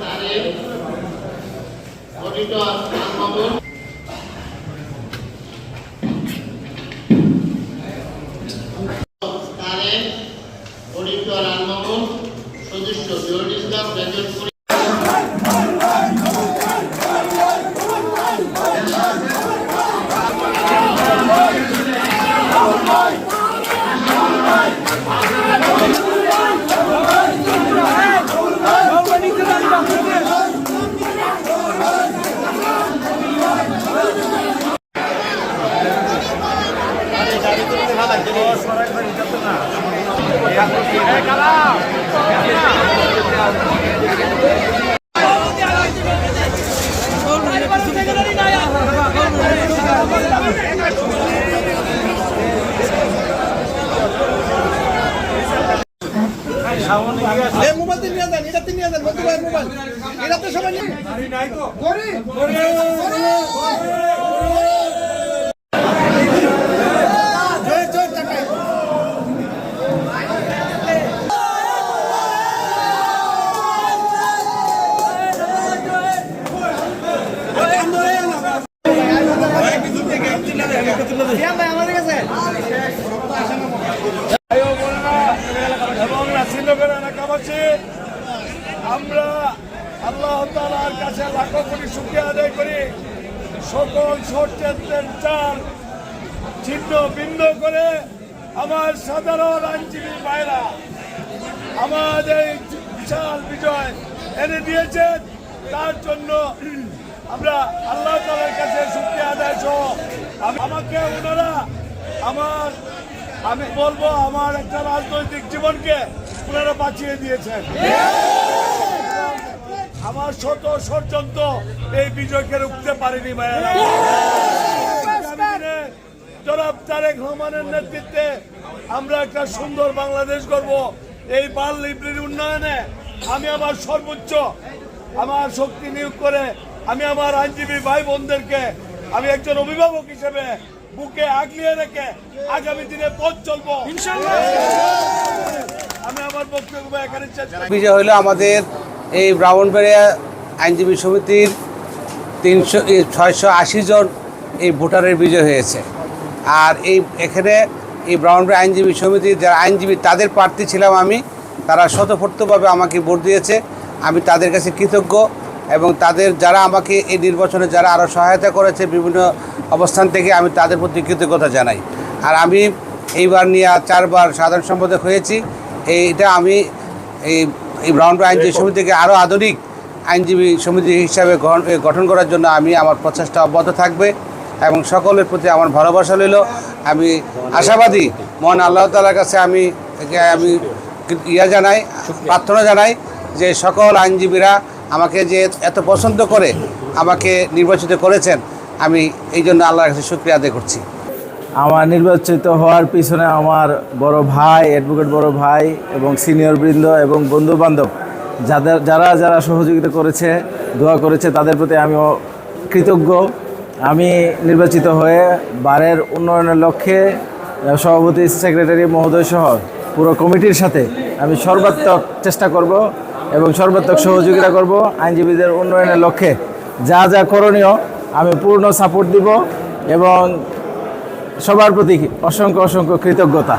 Tarique auditor Mamun Tarek auditor Almamun সদস্য জহুরুল ইসলাম বেজলপুরি এই mobile নিয়ে যান এটাতে নিয়ে যান বন্ধু ভাই মোবাইল। এটাতে সবাই নিয়ে করি জয় জয় আমাদের কাছে। এলাকাবাসী আমরা আল্লাহ তালার কাছে লাখো কোটি শুক্রিয়া আদায় করি। সকল সত্যের চাল ছিন্ন ভিন্ন করে আমার সাধারণ আইনজীবী ভাইরা আমাদের বিশাল বিজয় এনে দিয়েছেন। তার জন্য আমরা আল্লাহ তালার কাছে শুক্রিয়া আদায় সহ আমাকে ওনারা আমার আমি বলব আমার একটা রাজনৈতিক জীবনকে ওনারা বাঁচিয়ে দিয়েছেন। আমার শত ষড়যন্ত্র এই বিজয়কে রুখতে পারেনি জনাব তারেক রহমানের নেতৃত্বে আমরা একটা সুন্দর বাংলাদেশ করব এই বাল লাইব্রেরি উন্নয়নে আমি আমার সর্বোচ্চ আমার শক্তি নিয়োগ করে আমি আমার আইনজীবী ভাই বোনদেরকে আমি একজন অভিভাবক হিসেবে বুকে আগলিয়ে রেখে আগামী দিনে পথ চলবো। বিজয় হলো আমাদের এই ব্রাহ্মণবাড়িয়া আইনজীবী সমিতির তিনশো ছয়শো আশি জন এই ভোটারের বিজয় হয়েছে। আর এই, এখানে এই ব্রাহ্মণবাড়িয়া আইনজীবী সমিতির যারা আইনজীবী, তাদের প্রার্থী ছিলাম আমি। তারা শতফর্তভাবে আমাকে ভোট দিয়েছে। আমি তাদের কাছে কৃতজ্ঞ এবং তাদের যারা আমাকে এই নির্বাচনে যারা আরও সহায়তা করেছে বিভিন্ন অবস্থান থেকে, আমি তাদের প্রতি কৃতজ্ঞতা জানাই। আর আমি এইবার নিয়ে চারবার সাধারণ সম্পাদক হয়েছি। এইটা আমি এই এই ব্রাউন্ড আইনজীবী সমিতিকে আরও আধুনিক আইনজীবী সমিতি হিসাবে গঠন করার জন্য আমি আমার প্রচেষ্টা অব্যাহত থাকবে এবং সকলের প্রতি আমার ভালোবাসা রইল। আমি আশাবাদী মহান আল্লাহ তালার কাছে আমি আমি ইয়া জানাই প্রার্থনা জানাই যে সকল আইনজীবীরা আমাকে যে এত পছন্দ করে আমাকে নির্বাচিত করেছেন আমি এই জন্য আল্লাহর কাছে শুক্রিয়া আদায় করছি। আমার নির্বাচিত হওয়ার পিছনে আমার বড় ভাই অ্যাডভোকেট বড় ভাই এবং সিনিয়র বৃন্দ এবং বন্ধু বান্ধব যাদের, যারা যারা সহযোগিতা করেছে, দোয়া করেছে, তাদের প্রতি আমিও কৃতজ্ঞ। আমি নির্বাচিত হয়ে বারের উন্নয়নের লক্ষ্যে সভাপতি সেক্রেটারি মহোদয় সহ পুরো কমিটির সাথে আমি সর্বাত্মক চেষ্টা করব এবং সর্বাত্মক সহযোগিতা করব আইনজীবীদের উন্নয়নের লক্ষ্যে। যা যা করণীয়, আমি পূর্ণ সাপোর্ট দিব এবং সবার প্রতি অসংখ্য অসংখ্য কৃতজ্ঞতা।